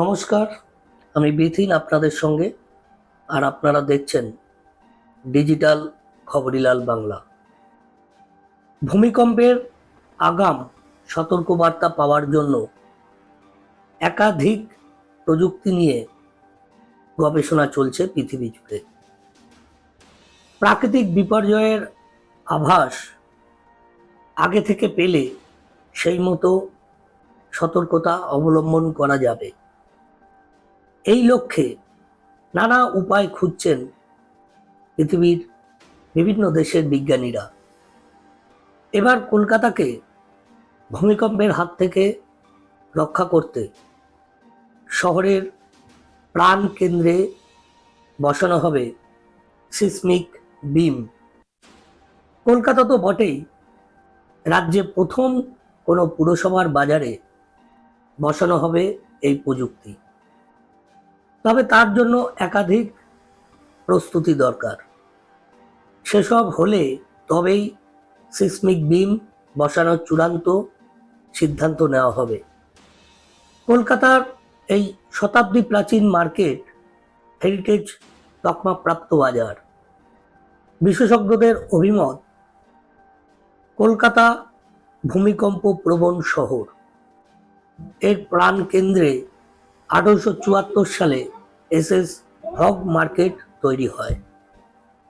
নমস্কার, আমি বিথিন আপনাদের সঙ্গে, আর আপনারা দেখছেন ডিজিটাল খবরিলাল বাংলা। ভূমিকম্পের আগাম সতর্কবার্তা পাওয়ার জন্য একাধিক প্রযুক্তি নিয়ে গবেষণা চলছে পৃথিবী জুড়ে। প্রাকৃতিক বিপর্যয়ের আভাস আগে থেকে পেলে সেই মতো সতর্কতা অবলম্বন করা যাবে। এই লক্ষ্যে নানা উপায় খুঁজছেন পৃথিবীর বিভিন্ন দেশের বিজ্ঞানীরা। এবার কলকাতাকে ভূমিকম্পের হাত থেকে রক্ষা করতে শহরের প্রাণ কেন্দ্রে বসানো হবে সিসমিক বিম। কলকাতা তো বটেই, রাজ্যে প্রথম কোনো পুরসভার বাজারে বসানো হবে এই প্রযুক্তি। তবে তার জন্য একাধিক প্রস্তুতি দরকার। সেসব হলে তবেই সিসমিক বিম বসানোর চূড়ান্ত সিদ্ধান্ত নেওয়া হবে। কলকাতার এই শতাব্দী প্রাচীন মার্কেট হেরিটেজ তকমাপ্রাপ্ত বাজার। বিশেষজ্ঞদের অভিমত, কলকাতা ভূমিকম্প প্রবণ শহর। এর প্রাণ কেন্দ্রে আঠারোশো চুয়াত্তর সালে এসএস হগ মার্কেট তৈরি হয়।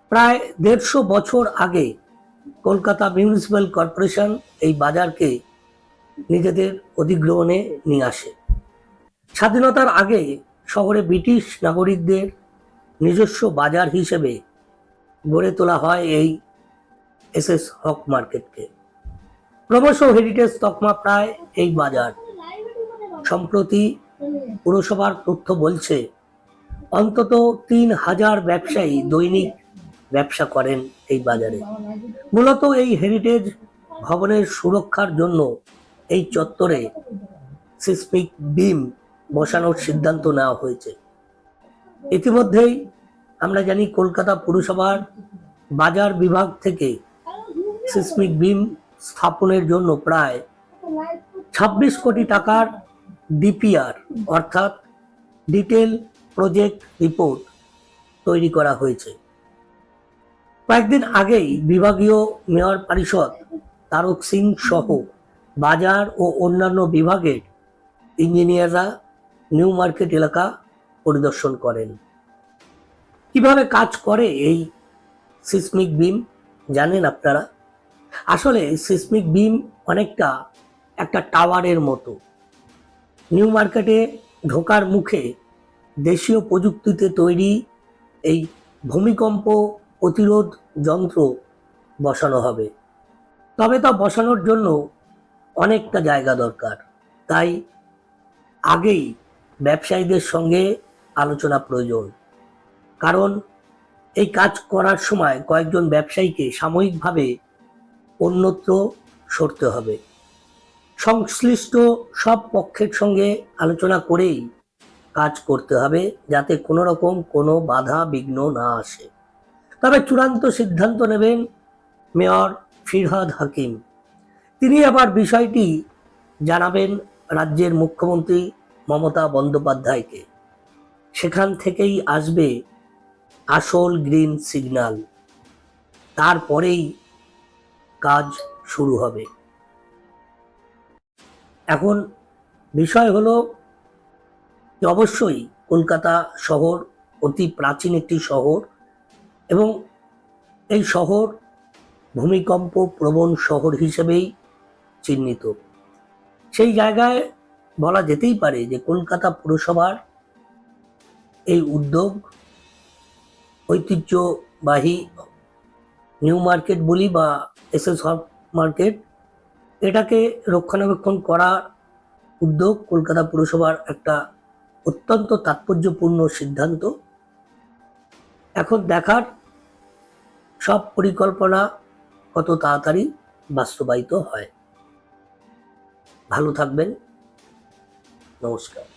প্রায় দেড়শো বছর আগে কলকাতা মিউনিসিপ্যাল কর্পোরেশন এই বাজারকে নিজেদের অধিগ্রহণে নিয়ে আসে। স্বাধীনতার আগে শহরে ব্রিটিশ নাগরিকদের নিজস্ব বাজার হিসেবে গড়ে তোলা হয় এই এসএস হক মার্কেটকে। ক্রমশ হেরিটেজ তকমা প্রায় এই বাজার সম্প্রতি পুরসভার তথ্য বলছে অন্তত তিন হাজার ব্যবসায়ী দৈনিক ব্যবসা করেন এই বাজারে। মূলত এই হেরিটেজ ভবনের সুরক্ষার জন্য এই চত্বরে সিসমিক বিম বসানোর সিদ্ধান্ত নেওয়া হয়েছে। ইতিমধ্যেই আমরা জানি কলকাতা পুরসভার বাজার বিভাগ থেকে সিসমিক বিম স্থাপনের জন্য প্রায় ছাব্বিশ কোটি টাকার ডিপিআর অর্থাৎ ডিটেল প্রজেক্ট রিপোর্ট তৈরি করা হয়েছে। কয়েকদিন আগেই বিভাগীয় মেয়র পরিষদ তারক সিং সহ বাজার ও অন্যান্য বিভাগের ইঞ্জিনিয়াররা নিউ মার্কেট এলাকা পরিদর্শন করেন। কীভাবে কাজ করে এই সিসমিক বিম জানেন আপনারা? আসলে সিসমিক বিম অনেকটা একটা টাওয়ারের মতো। নিউ মার্কেটে ঢোকার মুখে দেশীয় প্রযুক্তিতে তৈরি এই ভূমিকম্প প্রতিরোধ যন্ত্র বসানো হবে। তবে তা বসানোর জন্য অনেকটা জায়গা দরকার। তাই আগেই ব্যবসায়ীদের সঙ্গে আলোচনা প্রয়োজন। কারণ এই কাজ করার সময় কয়েকজন ব্যবসায়ীকে সাময়িকভাবে অন্যত্র সরতে হবে। সংশ্লিষ্ট সব পক্ষের সঙ্গে আলোচনা করেই কাজ করতে হবে যাতে কোনো রকম কোনো বাধা বিঘ্ন না আসে। তবে চূড়ান্ত সিদ্ধান্ত নেবেন মেয়র ফিরহাদ হাকিম। তিনি আবার বিষয়টি জানাবেন রাজ্যের মুখ্যমন্ত্রী মমতা বন্দ্যোপাধ্যায়কে। সেখান থেকেই আসবে আসল গ্রিন সিগন্যাল। তারপরেই কাজ শুরু হবে। এখন বিষয় হলো অবশ্যই কলকাতা শহর অতি প্রাচীন একটি শহর এবং এই শহর ভূমিকম্প প্রবণ শহর হিসেবেই চিহ্নিত। সেই জায়গায় বলা যেতেই পারে যে কলকাতা পুরসভার এই উদ্যোগ ঐতিহ্যবাহী নিউ মার্কেট বলি বা এসএস হব মার্কেট, এটাকে রক্ষণাবেক্ষণ করার উদ্যোগ কলকাতা পুরসভার একটা অত্যন্ত তাৎপর্যপূর্ণ সিদ্ধান্ত। এখন দেখার সব পরিকল্পনা কত তাড়াতাড়ি বাস্তবায়িত হয়। ভালো থাকবেন। নমস্কার।